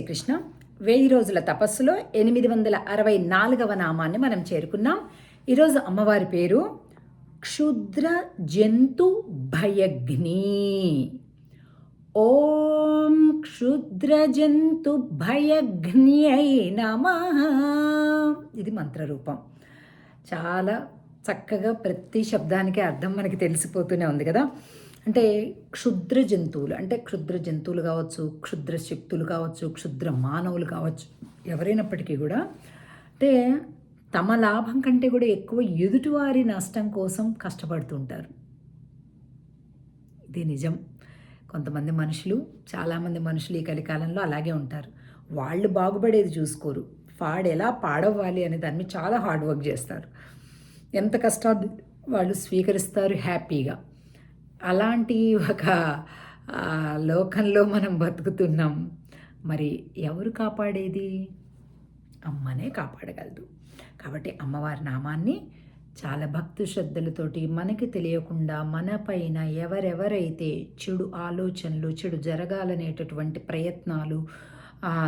శ్రీకృష్ణ. వెయ్యి రోజుల తపస్సులో ఎనిమిది వందల అరవై నాలుగవ నామాన్ని మనం చేరుకున్నాం. ఈరోజు అమ్మవారి పేరు క్షుద్ర జంతు భయగ్ని. ఓం క్షుద్ర జంతు భయగ్ని నమ. ఇది మంత్రరూపం. చాలా చక్కగా ప్రతి శబ్దానికి అర్థం మనకి తెలిసిపోతూనే ఉంది కదా. అంటే క్షుద్ర జంతువులు అంటే క్షుద్ర జంతువులు కావచ్చు క్షుద్ర శక్తులు కావచ్చు క్షుద్ర మానవులు కావచ్చు ఎవరైనప్పటికీ కూడా అంటే తమ లాభం కంటే కూడా ఎక్కువ ఎదుటివారి నష్టం కోసం కష్టపడుతుంటారు ఇది నిజం. కొంతమంది మనుషులు చాలామంది మనుషులు ఈ కలికాలంలో అలాగే ఉంటారు. వాళ్ళు బాగుపడేది చూసుకోరు. వాడు ఎలా పాడవ్వాలి అనే దాన్ని చాలా హార్డ్ వర్క్ చేస్తారు. ఎంత కష్టాలు వాళ్ళు స్వీకరిస్తారు హ్యాపీగా. అలాంటి ఒక లోకంలో మనం బతుకుతున్నాం. మరి ఎవరు కాపాడేది? అమ్మనే కాపాడగలదు. కాబట్టి అమ్మవారి నామాన్ని చాలా భక్తి శ్రద్ధలతోటి మనకి తెలియకుండా మన పైన ఎవరెవరైతే చెడు ఆలోచనలు చెడు జరగాలనేటటువంటి ప్రయత్నాలు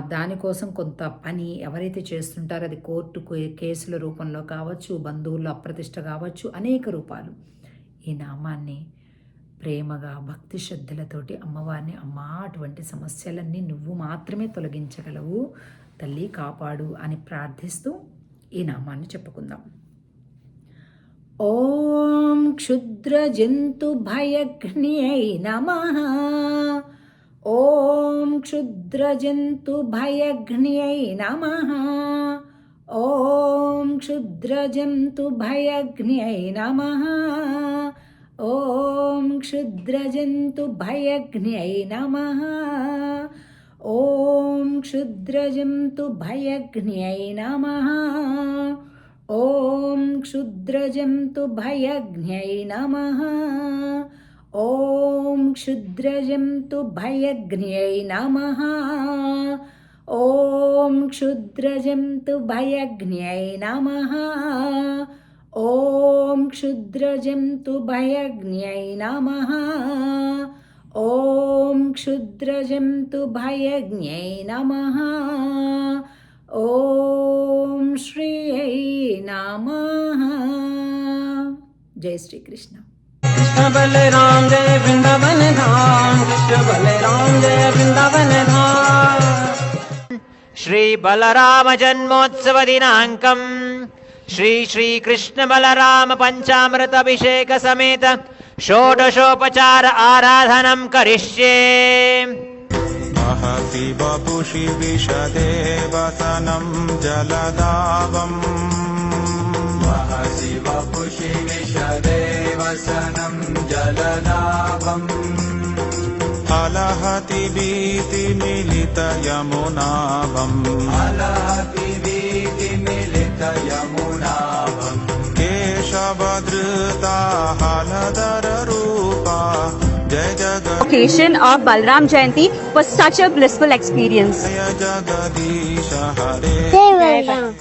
దానికోసం కొంత పని ఎవరైతే చేస్తుంటారో అది కోర్టు కేసుల రూపంలో కావచ్చు బంధువుల అప్రతిష్ట కావచ్చు అనేక రూపాలు ఈ నామాన్ని ప్రేమగా భక్తి శ్రద్ధలతోటి అమ్మవారిని అమ్మా అటువంటి సమస్యలన్నీ నువ్వు మాత్రమే తొలగించగలవు. తల్లి కాపాడు అని ప్రార్థిస్తూ ఈ నామాన్ని చెప్పుకుందాం. ఓం క్షుద్ర జంతు భయగ్నియై నమ. ఓం క్షుద్ర జంతు భయఘ్నియై నమ. ఓం క్షుద్ర జంతు భయగ్నియై నమ. ॐ क्षुद्रजन्तुभयज्ञै नमः। ॐ क्षुद्रजन्तुभयज्ञै नमः। ॐ क्षुद्रजन्तुभयज्ञै नमः। ॐ क्षुद्रजन्तुभयज्ञै नमः। ॐ क्षुद्रजन्तुभयज्ञै नमः। ॐ क्षुद्रजन्तुभयज्ञै नमः ॐ क्षुद्रजन्तुभयज्ञै नमः ॐ श्रियै नमः जय श्रीकृष्ण कृष्ण बले राम जय वृंदावन धाम कृष्ण जय वृंदावन धाम श्री बलराम जन्मोत्सव दिनाङ्कम् श्री श्री कृष्ण बलराम पञ्चामृतभिषेक समेत षोडशोपचार आराधनं करिष्ये। महति वपुषि विशदे वसनं जलदावम्। महसि वपुषि विशदे वसनं जलदावम्। अलहति भीतिमिलितयमुनावम् अलहति भीतिमिलितयमुनावम् occasion of Balram Jayanti was such a blissful experience. Balram.